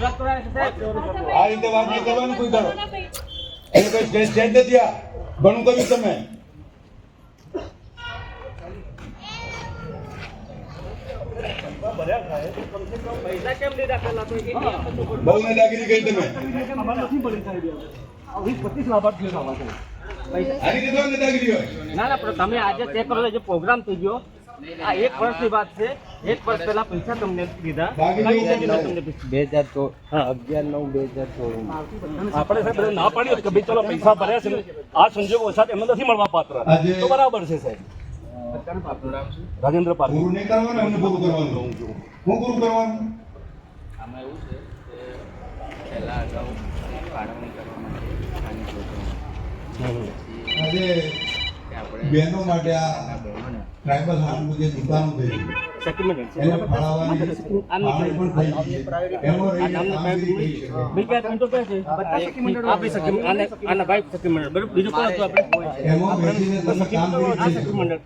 આ રીતે વાત નહીં કરવાની, કોઈ કરો એને કોઈ સ્ટેજ સ્ટેજ નથી આ. ઘણું કર્યું તમે. બહુ તમે. ના ના તમે આજે ચેક કરો જે પ્રોગ્રામ થઈ ગયો. આ એક વર્ષની વાત છે. એક વર્ષ પહેલા પૈસા તમને દીધા. બે હજાર ચો અગિયાર નવ બે હજાર ચોવીસ આપણે સાહેબ બધા ના પાડી કે ભાઈ ચલો પૈસા ભર્યા છે. આ સંજોગો સાથે એમને નથી મળવા પાત્ર. તો બરાબર છે સાહેબ. રાજેન્દ્ર પાટીલ ગુરુ નહીં કરવાનું પૂરું કરવાનું. હું ગુરુ કરવાનું? આમાં એવું છે કે પહેલા અગાઉ ફાળવણી કરવા માટે આજે બહેનો માટે આ બહેનોને ટ્રાઇબલ હાર્ટનું જે દુકાનો થઈ છે સેટલમેન્ટ આ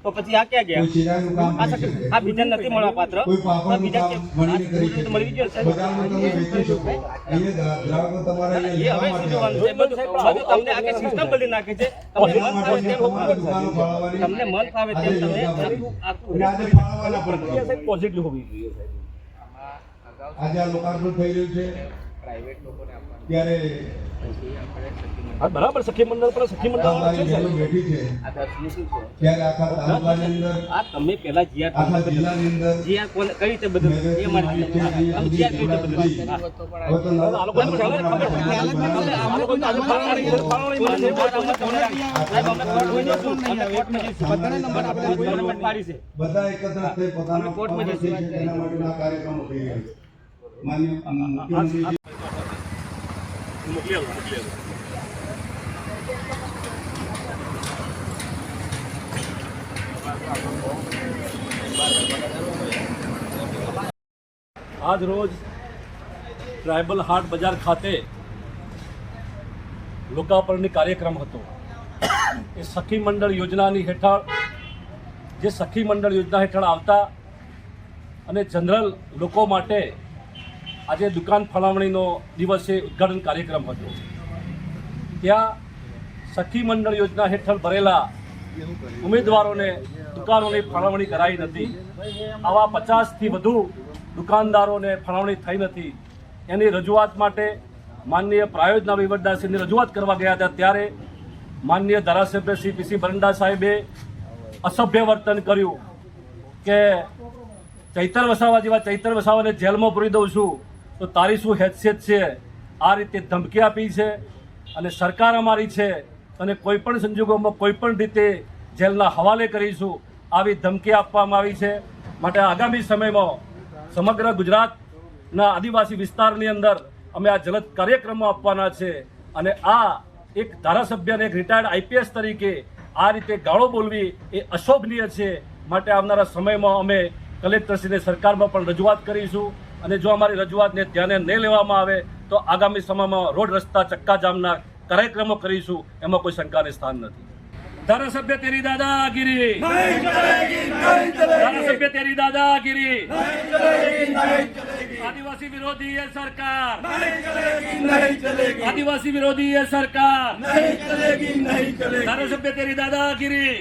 તો પછી ક્યાં ગયા? આ બીજા નથી મળવા પાત્ર. બીજા મળી ગયો તમને આખી સિસ્ટમ બદલી નાખે છે. તમને મન ફાવે તેમ તમે આખું આખું સાહેબ પોઝિટિવ હોવી જોઈએ સાહેબ. આજે આ લોકાર્પણ થઈ રહ્યું છે. ત્યારે પછી આપણે સખી હા બરાબર સખી મંડળ પણ સખી મંડળ બેઠી છે. આ દસમી શું છે? ત્યારે આખા તાલુકાની અંદર આ તમે પેલા જીઆર આખા જિલ્લાની અંદર જીઆર કોને કઈ રીતે બદલ એ મારે જીઆર કઈ રીતે બદલ હવે તો આ લોકોને ખબર ખબર આ લોકો તો આજે ફાળવણી કરે, ફાળવણી મળે છે. પાડી છે. બધા એકત્ર થઈ પોતાના કોર્ટમાં માટેના કાર્યક્રમો માન્ય મોકલી મોકલી આજ રોજ ટ્રાયબલ હાટ બજાર ખાતે લોકાર્પણની કાર્યક્રમ હતો. એ સખી મંડળ યોજનાની હેઠળ, જે સખી મંડળ યોજના હેઠળ આવતા અને જનરલ લોકો માટે આજે દુકાન ફાળવણીનો દિવસે ઉદ્ઘાટન કાર્યક્રમ હતો. ત્યાં સખી મંડળ યોજના હેઠળ ભરેલા ઉમેદવારોને દુકાનોની ફાળવણી કરાઈ નથી. આવા પચાસથી વધુ દુકાનદારોને ફાળવણી થઈ નથી. એની રજૂઆત માટે માનનીય પ્રાયોજના વહીવટદારશ્રીની રજૂઆત કરવા ગયા હતા. ત્યારે માનનીય ધારાસભ્ય શ્રી પીસી બરંડા સાહેબે અસભ્ય વર્તન કર્યું કે ચૈતર વસાવા જેવા ચૈતર વસાવાને જેલમાં પૂરી દઉં છું. તો તારી શું હેસિયત છે? આ રીતે ધમકી આપી છે અને સરકાર અમારી છે અને કોઈ પણ સંજોગોમાં કોઈ પણ રીતે જેલના હવાલે કરીશું, આવી ધમકી આપવામાં આવી છે. માટે આગામી સમયમાં સમગ્ર ગુજરાતના આદિવાસી વિસ્તારની અંદર અમે આ જલદ કાર્યક્રમો આપવાના છે અને આ એક ધારાસભ્ય અને એક રિટાયર્ડ આઈપીએસ તરીકે આ રીતે ગાળો બોલવી એ અશોભનીય છે. માટે આવનારા સમયમાં અમે કલેક્ટરશ્રીને સરકારમાં પણ રજૂઆત કરીશું. અને જો અમારી રજૂઆતને ધ્યાને નહીં લેવામાં આવે, તો આગામી સમયમાં રોડ રસ્તા ચક્કાજામના કાર્યક્રમો કરીશું, એમાં કોઈ શંકાને સ્થાન નથી. ધારાસભ્ય તેરી દાદાગીરી. ધારાસભ્ય તેરી દાદાગીરી. આદિવાસી વિરોધી એ સરકાર. આદિવાસી વિરોધી એ સરકાર. ધારાસભ્ય તેરી દાદાગીરી.